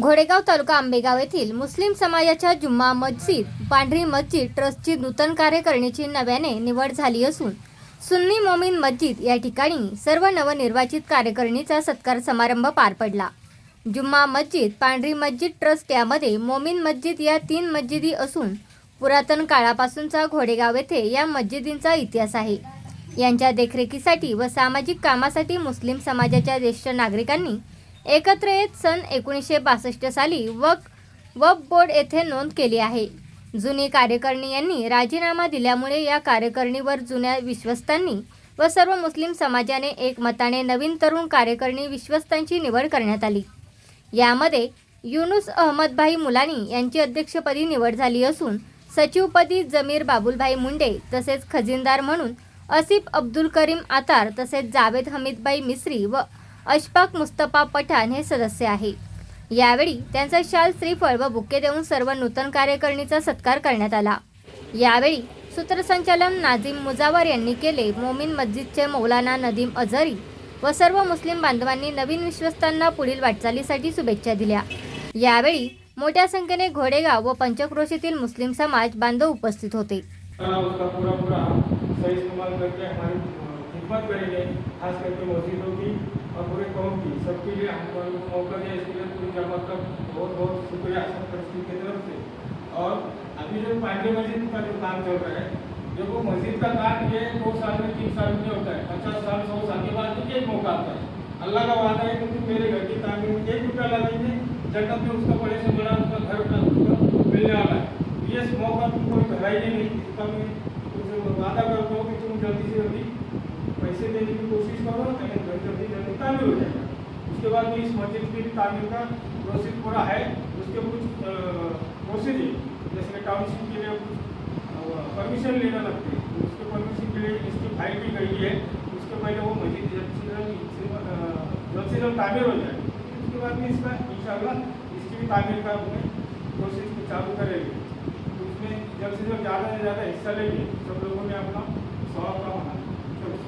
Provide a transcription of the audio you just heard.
घोडेगाव तालुका आंबेगाव येथील मुस्लिम समाजाच्या जुम्मा मस्जिद पांढरी मस्जिद ट्रस्टची नूतन कार्यकारिणीची नव्याने निवड झाली असून सुन्नी मोमीन मस्जिद या ठिकाणी सर्व नवनिर्वाचित कार्यकारिणीचा सत्कार समारंभ पार पडला. जुम्मा मस्जिद पांढरी मस्जिद ट्रस्ट यामध्ये मोमीन मस्जिद या तीन मस्जिदी असून पुरातन काळापासूनचा घोडेगाव येथे या मस्जिदींचा इतिहास आहे. यांच्या देखरेखीसाठी व सामाजिक कामासाठी मुस्लिम समाजाच्या ज्येष्ठ नागरिकांनी एकत्र येत सन एकोणीसशे बासष्ट साली वक वक बोर्ड येथे नोंद केली आहे. जुनी कार्यकारिणी यांनी राजीनामा दिल्यामुळे या कार्यकारिणीवर जुन्या विश्वस्तांनी व सर्व मुस्लिम समाजाने एकमताने नवीन तरुण कार्यकारिणी विश्वस्तांची निवड करण्यात आली. यामध्ये युनुस अहमदभाई मुलानी यांची अध्यक्षपदी निवड झाली असून सचिवपदी जमीर बाबुलभाई मुंडे तसेच खजिनदार म्हणून असिफ अब्दुल करीम आतार तसेच जावेद हमीदभाई मिस्री व अशफाक मुस्तफा पठाण हे सदस्य आहे. यावेळी त्यांचा शाल श्रीफळ व बुके देऊन सर्व नूतन कार्यकारिणीचा सत्कार करण्यात आला. यावेळी सूत्रसंचालन नाझीम मुजावर यांनी केले मोमीन मस्जिदचे मौलाना नदीम अझरी व सर्व मुस्लिम बांधवांनी नवीन विश्वस्तांना पुढील वाटचालीसाठी शुभेच्छा दिल्या. यावेळी मोठ्या संख्येने घोडेगाव व पंचक्रोशीतील मुस्लिम समाज बांधव उपस्थित होते. खिदमत करेंगे, खास करके मस्जिदों की और पूरे कौम की। सबके लिए हमको मौका दिया इसके लिए पूरी जमात का बहुत बहुत शुक्रिया सब ट्रस्टी की तरफ़ से। और अभी जो पांडे मस्जिद का जो काम चल रहा है देखो मस्जिद का काम ये दो साल में, तीन साल में होता है, पचास साल, सौ साल के बाद एक मौका आता है। अल्लाह का वादा है कि तुम मेरे घर की तामीर में एक रुपया लगाएँगे जन्नत में उसका बड़े से बड़ा उसका घर का उसका मिलने वाला है। ये मौका तुमको घबराइए नहीं इसका मैं तुमसे वादा करता हूँ कि तुम जल्दी से जल्दी पैसे देने की कोशिश करो लेकिन घर जल्दी जल्दी तामीर हो जाएगा उसके बाद में इस मस्जिद की तामीर का प्रोसेस पूरा है, उसके कुछ प्रोसीजर जैसे टाउनशिप के लिए परमिशन लेना लगते हैं। उसके परमिशन के लिए इसकी फ़ाइल भी गई है। उसके पहले वो मस्जिद जल्द से जल्द से जल्द तामीर हो जाए उसके बाद में इसका इंशाल्लाह इसकी भी तामीर का प्रोसेस को चालू करेंगे। तो उसमें जल्द से जल्द ज़्यादा से ज़्यादा हिस्सा लेंगे, सब लोगों ने अपना स्वाब का इस्लाम